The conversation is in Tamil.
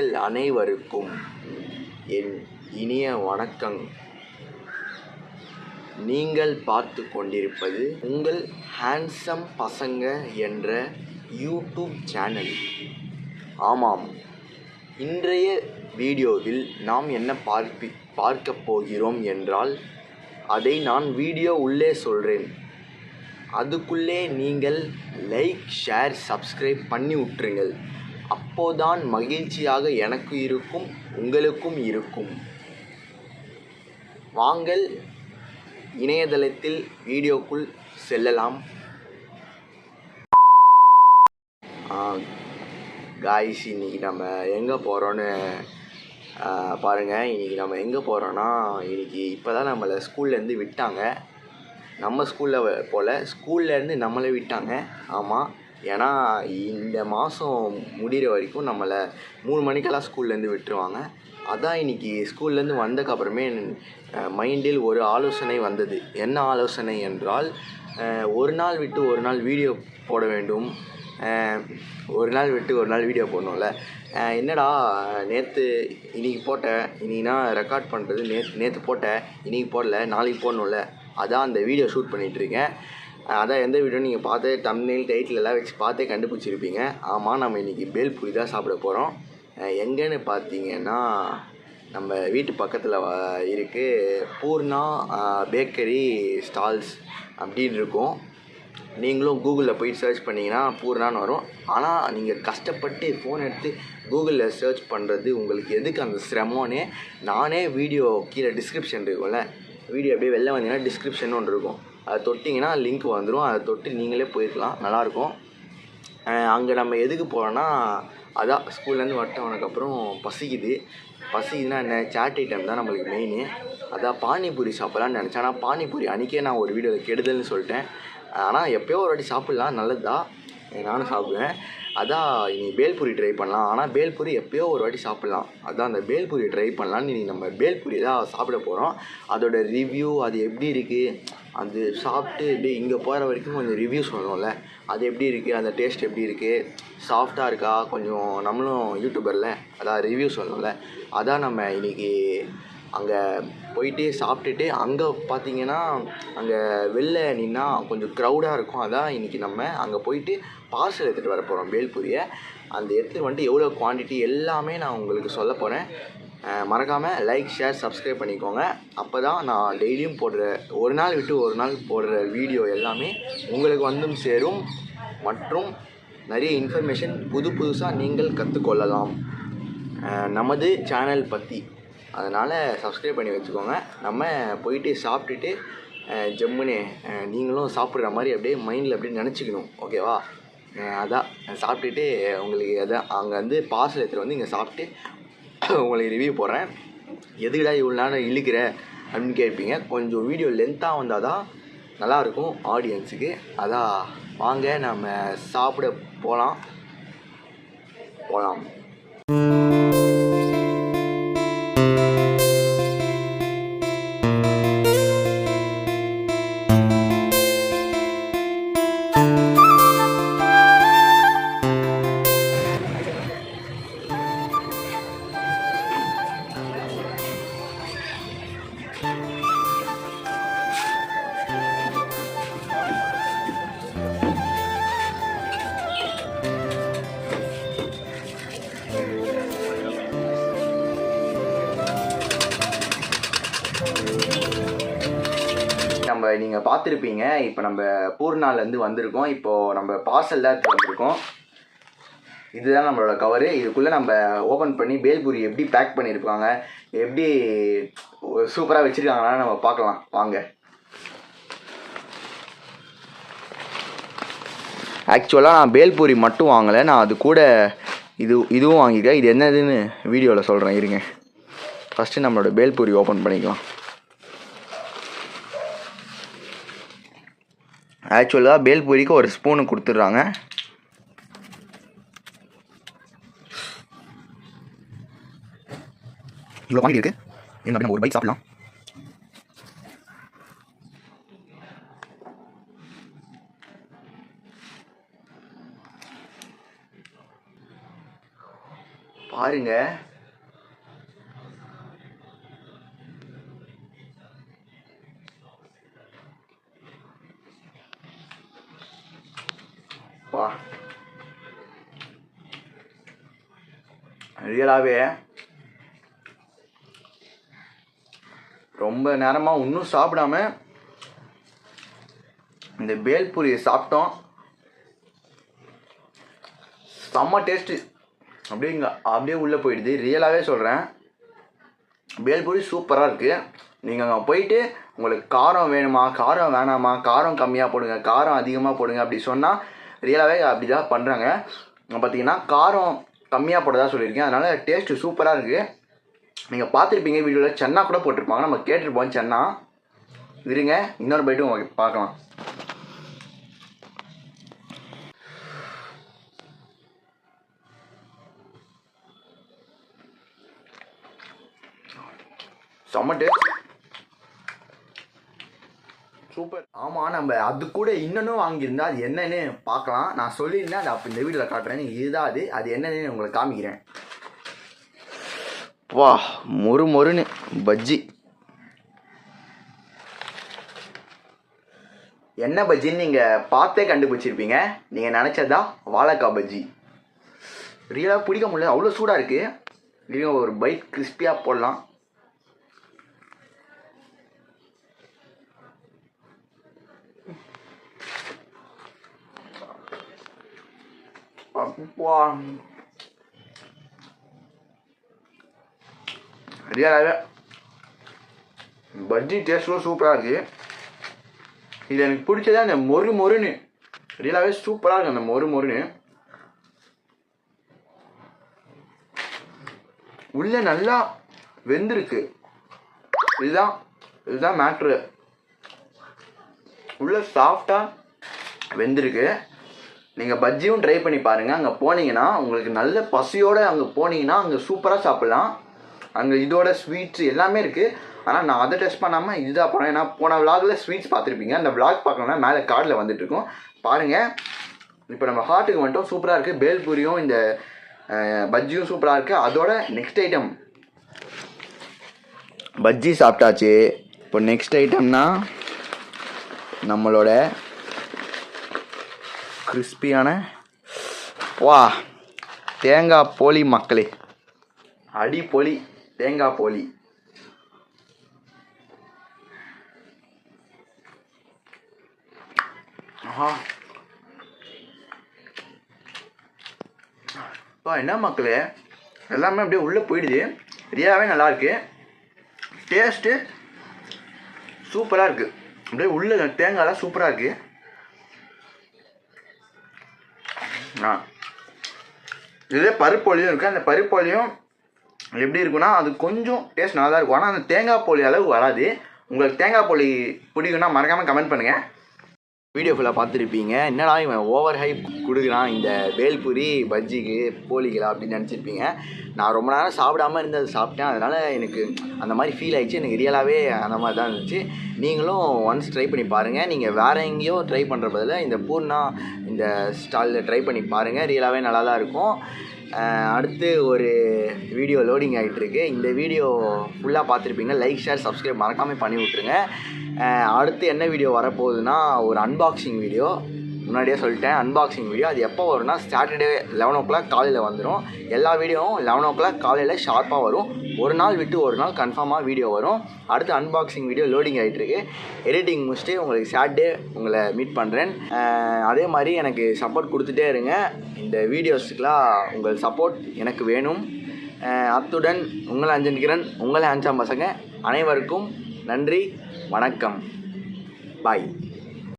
மக்கள் அனைவருக்கும் என் இனிய வணக்கம். நீங்கள் பார்த்து கொண்டிருப்பது உங்கள் ஹேண்ட்ஸம் பசங்க என்ற யூடியூப் சேனல். ஆமாம் இன்றைய வீடியோவில் நாம் என்ன பார்ப்பி பார்க்க போகிறோம் என்றால் அதை நான் வீடியோ உள்ளே சொல்கிறேன் அதுக்குள்ளே நீங்கள் லைக் ஷேர் சப்ஸ்கிரைப் பண்ணி விட்டுருங்கள். அப்போதான் மகிழ்ச்சியாக எனக்கு இருக்கும் உங்களுக்கும் இருக்கும். வாங்கள் இணையதளத்தில் வீடியோக்குள் செல்லலாம். காய்ஸ் இன்னைக்கு நம்ம எங்கே போகிறோன்னு பாருங்கள் இன்றைக்கி நம்ம எங்கே போகிறோன்னா இன்றைக்கி இப்போ தான் நம்மளை ஸ்கூல்லேருந்து விட்டாங்க. நம்ம ஸ்கூலில் போல் ஸ்கூல்லேருந்து நம்மளை விட்டாங்க. ஆமாம் ஏன்னா இந்த மாதம் முடிகிற வரைக்கும் நம்மளை மூணு மணிக்கெல்லாம் ஸ்கூல்லேருந்து விட்டுருவாங்க. அதான் இன்றைக்கி ஸ்கூல்லேருந்து வந்ததுக்கப்புறமே மைண்டில் ஒரு ஆலோசனை வந்தது. என்ன ஆலோசனை என்றால் ஒரு நாள் விட்டு ஒரு நாள் வீடியோ போட வேண்டும். ஒரு நாள் விட்டு ஒரு நாள் வீடியோ போடணும்ல. என்னடா நேற்று இன்னைக்கு போட்டேன் இன்னைக்கு நான் ரெக்கார்ட் பண்ணுறது நேற்று நேற்று போட்டேன் இன்னைக்கு போடல நாளைக்கு போடணும்ல. அதான் அந்த வீடியோ ஷூட் பண்ணிகிட்ருக்கேன் அதான் எந்த வீடியோ நீங்கள் பார்த்து தம்ப்நெயில் டைட்டில் எல்லாம் வச்சு பார்த்தே கண்டுபிடிச்சிருப்பீங்க. ஆமாம் நம்ம இன்றைக்கி பேல்பூரி தான் சாப்பிட போகிறோம் எங்கேன்னு பார்த்தீங்கன்னா நம்ம வீட்டு பக்கத்தில் இருக்குது பூர்ணா பேக்கரி ஸ்டால்ஸ் அப்படின்னு இருக்கும். நீங்களும் கூகுளில் போய் சர்ச் பண்ணிங்கன்னா பூர்ணான்னு வரும். ஆனால் நீங்கள் கஷ்டப்பட்டு ஃபோன் எடுத்து கூகுளில் சர்ச் பண்ணுறது உங்களுக்கு எதுக்கு அந்த சிரமம்னே நானே வீடியோ கீழே டிஸ்கிரிப்ஷன் இருக்கும்ல. வீடியோ அப்படியே வெளில வந்தீங்கன்னா டிஸ்கிரிப்ஷன் ஒன்று இருக்கும். அதை தொட்டிங்கன்னா லிங்க் வந்துடும் அதை தொட்டு நீங்களே போயிருக்கலாம். நல்லாயிருக்கும். அங்கே நம்ம எதுக்கு போகிறோன்னா அதான் ஸ்கூல்லேருந்து வட்டவனக்கப்புறம் பசிக்குது. பசிக்குதுன்னா என்ன? சாட் ஐட்டம் தான் நம்மளுக்கு மெயின் அதான் பானிபூரி சாப்பிட்லான்னு நினச்சேன். ஆனால் பானிபூரி அன்றைக்கே நான் ஒரு வீடியோவில் கெடுதல்னு சொல்லிட்டேன். ஆனால் எப்போயோ ஒரு வாட்டி சாப்பிட்லாம். நல்லது தான் நானும் சாப்பிடுவேன். அதான் இனி பேல்பூரி ட்ரை பண்ணலாம். ஆனால் பேல்பூரி எப்போயோ ஒரு வாட்டி சாப்பிட்லாம். அதான் அந்த பேல்பூரி ட்ரை பண்ணலான்னு இனி நம்ம பேல்பூரி தான் சாப்பிட போகிறோம் அதோட ரிவ்யூ அது எப்படி இருக்குது அது சாப்பிட்டு இப்படி இங்கே போகிற வரைக்கும் கொஞ்சம் ரிவ்யூ சொல்லணும்ல. அது எப்படி இருக்குது அந்த டேஸ்ட் எப்படி இருக்குது சாஃப்டாக இருக்கா? கொஞ்சம் நம்மளும் யூடியூபரில் அதான் ரிவ்யூ சொல்லணும்ல. அதான் நம்ம இன்றைக்கி அங்கே போயிட்டு சாப்பிட்டுட்டு அங்கே பார்த்தீங்கன்னா அங்கே வெளில நின்னா கொஞ்சம் க்ரௌடாக இருக்கும். அதான் இன்றைக்கி நம்ம அங்கே போயிட்டு பார்சல் எடுத்துகிட்டு வர போகிறோம் பேல்பூரியை அந்த எடுத்துகிட்டு வந்துட்டு எவ்வளோ குவான்டிட்டி எல்லாமே நான் உங்களுக்கு சொல்ல போகிறேன் மறக்காமல் லைக் ஷேர் சப்ஸ்கிரைப் பண்ணிக்கோங்க. அப்போ தான் நான் டெய்லியும் போடுற ஒரு நாள் விட்டு ஒரு நாள் போடுற வீடியோ எல்லாமே உங்களுக்கு வந்தும் சேரும். மற்றும் நிறைய இன்ஃபர்மேஷன் புது புதுசாக நீங்கள் கற்றுக்கொள்ளலாம் நமது சேனல் பற்றி அதனால் சப்ஸ்கிரைப் பண்ணி வச்சுக்கோங்க. நம்ம போயிட்டு சாப்பிட்டுட்டு ஜம்முனே ஜம்முன்னு நீங்களும் சாப்பிட்ற மாதிரி அப்படியே மைண்டில் அப்படியே நினச்சிக்கணும். ஓகேவா அதான். சாப்பிட்டுட்டு உங்களுக்கு அதான். அங்கே வந்து பார்சல் எடுத்துகிட்டு வந்து இங்கே சாப்பிட்டு உங்களுக்கு ரிவ்யூ போடுறேன் எதுக்குடா இவ்வளோ நேரம் இழுக்கிற அப்படின்னு கேட்பீங்க. கொஞ்சம் வீடியோ லென்த்தாக வந்தால் தான் நல்லாயிருக்கும் ஆடியன்ஸுக்கு அதான் வாங்க நம்ம சாப்பிட போகலாம் போகலாம் நம்ம நீங்கள் பார்த்துருப்பீங்க. இப்போ நம்ம பூர்ணாலேருந்து வந்திருக்கோம். இப்போது நம்ம பார்சல் தான் வந்திருக்கோம். இதுதான் நம்மளோட கவரு இதுக்குள்ளே நம்ம ஓப்பன் பண்ணி பேல்பூரி எப்படி பேக் பண்ணியிருப்பாங்க எப்படி சூப்பராக வச்சுருக்காங்கன்னா நம்ம பார்க்கலாம். வாங்க. ஆக்சுவலாக நான் பேல்பூரி மட்டும் வாங்கலை. நான் அது கூட இது இதுவும் வாங்கியிருக்கேன். இது என்னதுன்னு வீடியோவில் சொல்கிறேன் இருங்க. ஃபஸ்ட்டு நம்மளோட பேல்பூரி ஓப்பன் பண்ணிக்கலாம். ஆக்சுவலாக பேல்பூரிக்கு ஒரு ஸ்பூனு கொடுத்துட்றாங்க. இவ்வளோ குவான்டிட்டி இருக்குது என்ன அப்படி நம்ம ஒரு பைக் சாப்பிடலாம். பாருங்கள் ரியலாகவே ரொம்ப நேரமாக இன்னும் சாப்பிடாம இந்த பேல்பூரியை சாப்பிட்டோம். செம்ம டேஸ்ட்டு அப்படியே இங்கே அப்படியே உள்ளே போயிடுது. ரியலாகவே சொல்கிறேன் பேல்பூரி சூப்பராக இருக்குது நீங்கள் அங்கே போயிட்டு உங்களுக்கு காரம் வேணுமா காரம் வேணாமா காரம் கம்மியாக போடுங்க காரம் அதிகமாக போடுங்க அப்படி சொன்னால் ரியலாகவே அப்படி தான் பண்ணுறாங்க பார்த்தீங்கன்னா காரம் கம்மியாக போட்டதாக சொல்லியிருக்கேன். அதனால் டேஸ்ட்டு சூப்பராக இருக்குது நீங்கள் பார்த்துருப்பீங்க வீடியோவில் சென்னா கூட போட்டிருப்பாங்க. நம்ம கேட்டிருப்போம் சென்னா. இருங்க இன்னொரு பைட்டும் பார்க்கலாம். செம்ம டேஸ்ட் சூப்பர். ஆமாம் நம்ம அது கூட இன்னொன்னும் வாங்கியிருந்தா அது என்னன்னு பார்க்கலாம். நான் சொல்லியிருந்தேன் அதை அப்போ இந்த வீடியோவில் காட்டுறேன். இதுதான் அது. அது என்னன்னு உங்களுக்கு காமிக்கிறேன். வா மொறு மொறுன்னு பஜ்ஜி. என்ன பஜ்ஜின்னு நீங்கள் பார்த்தே கண்டுபிடிச்சிருப்பீங்க. நீங்கள் நினச்சதா? வாழைக்காய் பஜ்ஜி. ரியலாக பிடிக்க முடியல. அவ்வளோ சூடாக இருக்குது இருங்க ஒரு பைட் கிறிஸ்பியாக போடலாம். அப்பா ரியலாகவே பஜ்ஜி டேஸ்ட்டும் சூப்பராக இருக்குது இது எனக்கு பிடிச்சதே அந்த மொறு மொறுன்னு. ரியலாகவே சூப்பராக இருக்கு அந்த மொறு மொறுன்னு. உள்ளே நல்லா வெந்திருக்கு. இதுதான் இதுதான் மேட்ரு உள்ளே சாஃப்டாக வெந்திருக்கு. நீங்கள் பஜ்ஜியும் ட்ரை பண்ணி பாருங்கள் அங்கே போனீங்கன்னா உங்களுக்கு நல்ல பசியோடு அங்கே போனீங்கன்னா அங்கே சூப்பராக சாப்பிட்லாம். அங்கே இதோட ஸ்வீட்ஸ் எல்லாமே இருக்குது ஆனால் நான் அதை டெஸ்ட் பண்ணாமல் இதுதான் போனேன். ஏன்னா போன விளாகில் ஸ்வீட்ஸ் பார்த்துருப்பீங்க. அந்த விளாக் பார்க்கணும்னா மேலே கார்டில் வந்துட்டுருக்கோம் பாருங்கள் இப்போ நம்ம ஹார்ட்டுக்கு வந்துட்டோம் சூப்பராக இருக்குது பேல்பூரியும் இந்த பஜ்ஜியும் சூப்பராக இருக்குது அதோட நெக்ஸ்ட் ஐட்டம் பஜ்ஜி சாப்பிட்டாச்சு. இப்போ நெக்ஸ்ட் ஐட்டம்னா நம்மளோட கிறிஸ்பியான வா தேங்காய் போலி மக்களே. அடி போலி தேங்காய் போலி. ஆஹா. இப்போ என்ன மக்களே? எல்லாமே அப்படியே உள்ளே போயிடுது. ரியாவே நல்லாயிருக்கு டேஸ்ட்டு சூப்பராக இருக்குது அப்படியே உள்ள தேங்காய்லாம் சூப்பராக இருக்குது ஆ. இதே பருப்போலியும் இருக்குது அந்த பருப்போலியும் எப்படி இருக்குன்னா அது கொஞ்சம் டேஸ்ட் நல்லா தான் இருக்கும். ஆனால் அந்த தேங்காய் போலி அளவு வராது. உங்களுக்கு தேங்காய் போலி பிடிக்குன்னா மறக்காமல் கமெண்ட் பண்ணுங்கள் வீடியோ ஃபுல்லாக பார்த்துருப்பீங்க. என்னடா இவன் ஓவர் ஹைப் கொடுக்குறான் இந்த வேல்புரி பஜ்ஜிக்கு போலிகளா அப்படின்னு நினச்சிருப்பீங்க. நான் ரொம்ப நேரம் சாப்பிடாம இருந்து அதை சாப்பிட்டேன். அதனால் எனக்கு அந்த மாதிரி ஃபீல் ஆகிடுச்சு எனக்கு ரியலாகவே அந்த மாதிரி தான் இருந்துச்சு. நீங்களும் ஒன்ஸ் ட்ரை பண்ணி பாருங்கள் நீங்கள் வேறு எங்கேயோ ட்ரை பண்ணுற பதில் இந்த பூர்ணா இந்த ஸ்டாலில் ட்ரை பண்ணி பாருங்கள் ரியலாகவே நல்லா தான் இருக்கும். அடுத்து ஒரு வீடியோ லோடிங் ஆகிட்டுருக்கு இந்த வீடியோ ஃபுல்லாக பார்த்துருப்பீங்க. லைக் ஷேர் சப்ஸ்கிரைப் மறக்காமல் பண்ணி விட்ருங்க அடுத்து என்ன வீடியோ வரப்போகுதுன்னா ஒரு அன்பாக்சிங் வீடியோ. முன்னாடியே சொல்லிட்டேன் அன்பாக்சிங் வீடியோ அது எப்போ வரும்னா சாட்டர்டே லெவன் ஓ கிளாக் காலையில் வந்துடும் எல்லா வீடியோவும் லெவன் ஓ கிளாக் காலையில் ஷார்ப்பாக வரும். ஒரு நாள் விட்டு ஒரு நாள் கன்ஃபார்மாக வீடியோ வரும். அடுத்து அன்பாக்சிங் வீடியோ லோடிங் ஆகிட்டுருக்கு எடிட்டிங் முடிச்சுட்டு உங்களுக்கு சாட்டர்டே உங்களை மீட் பண்ணுறேன் அதே மாதிரி எனக்கு சப்போர்ட் கொடுத்துட்டே இருங்க. இந்த வீடியோஸுக்கெலாம் உங்கள் சப்போர்ட் எனக்கு வேணும். அத்துடன் உங்களை அஞ்சனிக்கிறேன் உங்களை அஞ்சாம் பசங்க அனைவருக்கும் நன்றி வணக்கம். பாய்